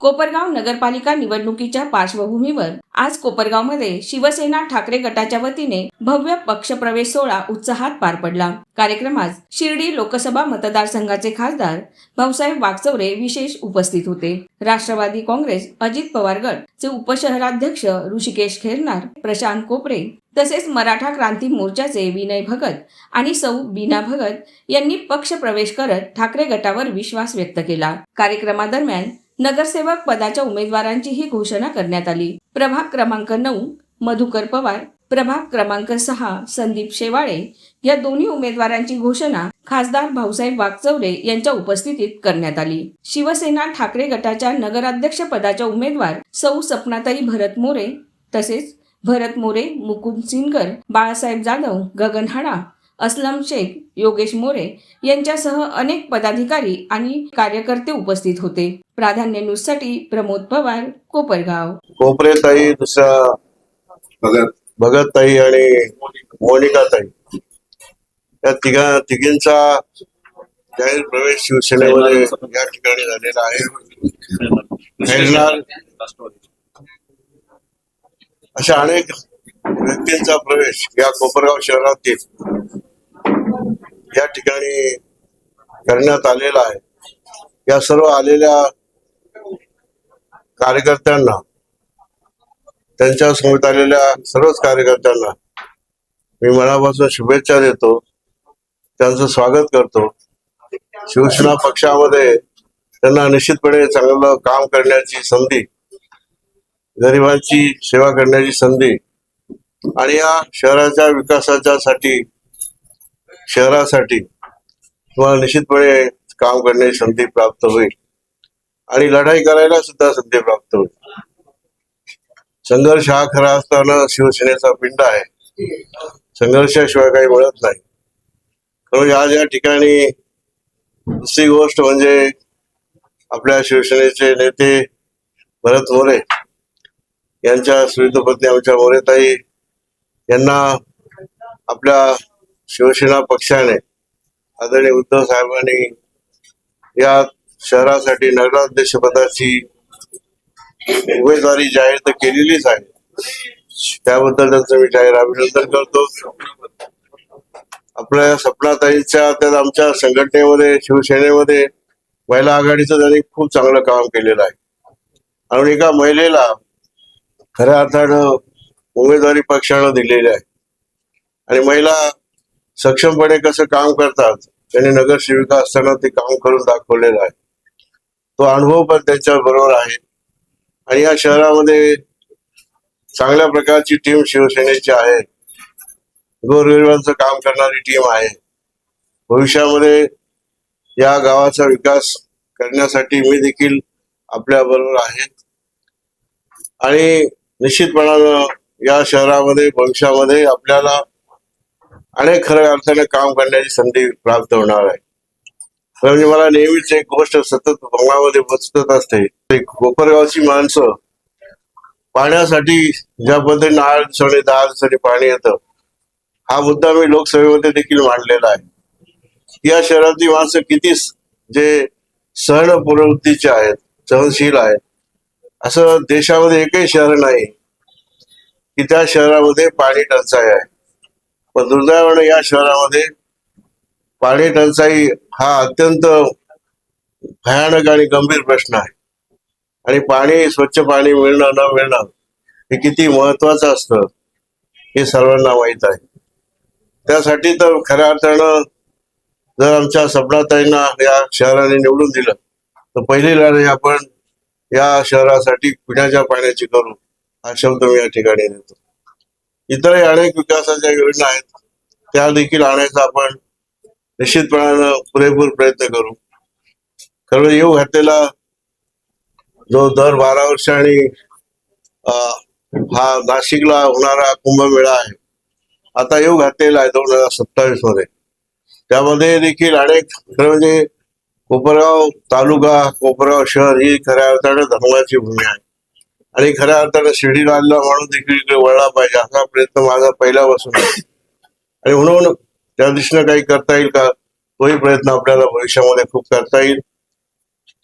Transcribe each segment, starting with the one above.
कोपरगाव नगरपालिका निवडणुकीच्या पार्श्वभूमीवर आज कोपरगावमध्ये शिवसेना ठाकरे गटाच्या वतीने भव्य पक्षप्रवेश सोहळा उत्साहात पार पडला. कार्यक्रमात शिर्डी लोकसभा मतदारसंघाचे खासदार भाऊसाहेब वागचौरे विशेष उपस्थित होते. राष्ट्रवादी काँग्रेस अजित पवार गटचे उपशहराध्यक्ष ऋषिकेश खेरनार प्रशांत कोपरे तसेच मराठा क्रांती मोर्चाचे विनय भगत आणि सौ बीना भगत यांनी पक्ष प्रवेश करत ठाकरे गटावर विश्वास व्यक्त केला. कार्यक्रमादरम्यान नगरसेवक पदाच्या उमेदवारांची ही घोषणा करण्यात आली. प्रभाग क्रमांक नऊ मधुकर पवार. प्रभाग क्रमांक सहा संदीप शेवाळे. या दोन्ही उमेदवारांची घोषणा खासदार भाऊसाहेब वागचौरे यांच्या उपस्थितीत करण्यात आली. शिवसेना ठाकरे गटाच्या नगराध्यक्ष पदाच्या उमेदवार सौ सपनाताई भरत मोरे तसेच भरत मोरे मुकुंद सिनकर बाळासाहेब जाधव गगन हाडा अस्लम शेख योगेश मोरे यांच्यासह अनेक पदाधिकारी आणि कार्यकर्ते उपस्थित होते. प्राधान्य न्यूजसाठी प्रमोद पवार कोपरगाव. कोपरे ताई दुसऱ्या भगत भगत ताई आणि मोनिका ताई या तिघा तिघींचा जाहीर प्रवेश शिवसेनेमध्ये या ठिकाणी झालेला आहे. अशा अनेक व्यक्तींचा प्रवेश या कोपरगाव शहरातील या ठिकाणी करण्यात आलेला आहे. या सर्व आलेल्या कार्यकर्त्यांना त्यांच्यासमोर आलेल्या सर्वच कार्यकर्त्यांना मी मनापासून शुभेच्छा देतो. त्यांचं स्वागत करतो. शिवसेना पक्षामध्ये त्यांना निश्चितपणे चांगलं काम करण्याची संधी गरिबांची सेवा करण्याची संधी आणि या शहराच्या विकासाच्या साठी शहरासाठी तुम्हाला निश्चितपणे काम करण्याची संधी प्राप्त होईल. आणि लढाई करायला सुद्धा संधी प्राप्त होईल. संघर्ष हा खरा असताना शिवसेनेचा पिंड आहे. संघर्षाशिवाय काही मिळत नाही. म्हणून आज या ठिकाणी दुसरी गोष्ट म्हणजे आपल्या शिवसेनेचे नेते भरत मोरे यांच्या सुविधपत्नी आमच्या मोरेताई यांना आपल्या शिवसेना पक्षाने आदरणीय उद्धव साहेबांनी या शहरासाठी नगराध्यक्ष पदाची उमेदवारी जाहीर तर केलेलीच आहे. त्याबद्दल त्यांचं मी जाहीर अभिनंदन करतो. आपल्या सपनाताईंच्या त्यात आमच्या संघटनेमध्ये शिवसेनेमध्ये महिला आघाडीचं त्यांनी खूप चांगलं काम केलेलं आहे. आणि एका महिलेला खऱ्या अर्थानं उमेदवारी पक्षानं दिलेली आहे. आणि महिला सक्षमपणे कसं काम करतात त्यांनी नगरसेविका असताना ते काम करून दाखवलेलं आहे. तो अनुभव पण त्यांच्या बरोबर आहे. आणि या शहरामध्ये चांगल्या प्रकारची टीम शिवसेनेची आहे. गोरगरिबांचं काम करणारी टीम आहे. भविष्यामध्ये या गावाचा विकास करण्यासाठी मी देखील आपल्या बरोबर आहे. आणि निश्चितपणानं या शहरामध्ये भविष्यामध्ये आपल्याला अनेक खऱ्या अर्थाने काम करण्याची संधी प्राप्त होणार आहे. म्हणजे मला नेहमीच एक गोष्ट सतत मनामध्ये बसत असते. ते कोपरगावची माणसं पाण्यासाठी ज्या पद्धतीने आठ दिवसाने दहा दिवसाने पाणी येतं हा मुद्दा मी लोकसभेमध्ये देखील मांडलेला आहे. या शहरातली माणसं किती जे सहन प्रवृत्तीचे आहेत सहनशील आहेत असं देशामध्ये एकही शहर नाही की त्या शहरामध्ये पाणी टंचाई आहे. पण दुर्दैवानं या शहरामध्ये पाणी टंचाई हा अत्यंत भयानक आणि गंभीर प्रश्न आहे. आणि पाणी स्वच्छ पाणी मिळणं न मिळणं हे किती महत्वाचं असतं हे सर्वांना माहीत आहे. त्यासाठी तर खऱ्या अर्थानं जर आमच्या सपनाताईंना या शहराने निवडून दिलं तर पहिली लढाई आपण या शहरासाठी पिण्याच्या पाण्याची करू हा शब्द मी या ठिकाणी देतो. इतरही अनेक विकासाच्या योजना आहेत त्या देखील आणायचा आपण. निश्चितपणानं पुरेपूर प्रयत्न करू. खरं येऊ घातलेला जो दर बारा वर्षांनी हा नाशिकला होणारा कुंभमेळा आहे. आता येऊ घातलेला आहे दोन हजार सत्तावीसमध्ये त्यामध्ये देखील अनेक खरं म्हणजे कोपरगाव तालुका कोपरगाव शहर ही खऱ्या अर्थानं धर्माची भूमी आहे. आणि खऱ्या अर्थानं शिर्डी आलेला माणूस देखील इकडे वळला पाहिजे असा प्रयत्न माझा पहिल्यापासून आहे. आणि म्हणून त्या दृष्टीनं काही करता येईल का? तोही प्रयत्न आपल्याला भविष्यामध्ये खूप करता येईल.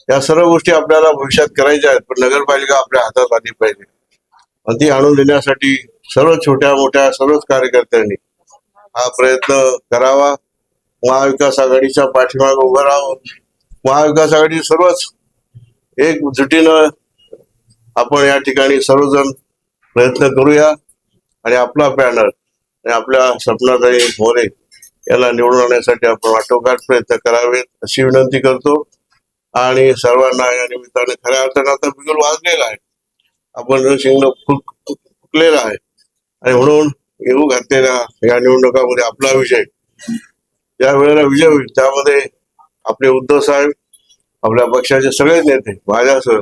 या सर्व गोष्टी आपल्याला भविष्यात करायच्या आहेत पण नगरपालिका आपल्या हातात आली पाहिजे. आणि ती आणून देण्यासाठी सर्व छोट्या मोठ्या सर्वच कार्यकर्त्यांनी हा प्रयत्न करावा. महाविकास आघाडीच्या पाठीमागे उभं राहावं महाविकास आघाडी सर्वच एक जुटीनं आपण या ठिकाणी सर्वजण प्रयत्न करूया. आणि आपला पॅनल आणि आपल्या सपनाताई मोरे याला निवडून आणण्यासाठी आपण वाटोकाट प्रयत्न करावेत अशी विनंती करतो. आणि सर्वांना या निमित्ताने खऱ्या अर्थानं आता बिगुल वाजलेला आहे. आपण शिंगण फुक आहे. आणि म्हणून येऊ घातलेल्या या निवडणुकामध्ये आपला विजय. ज्या वेळेला विजय होईल त्यामध्ये आपले उद्धव साहेब आपल्या पक्षाचे सगळेच नेते माझ्यासह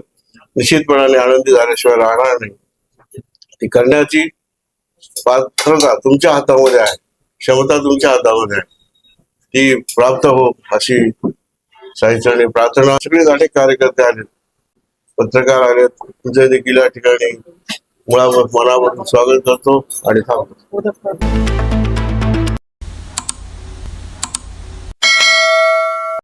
निश्चितपणाने आनंदी झाल्याशिवाय राहणार नाही. ती करण्याची पात्रता तुमच्या हातामध्ये आहे. क्षमता तुमच्या हातामध्ये आहे. ती प्राप्त हो अशी साहित्याने प्रार्थना सगळेच अनेक कार्यकर्ते आले पत्रकार आले तुझे देखील या ठिकाणी मुळावर मनावर स्वागत करतो आणि थांबतो.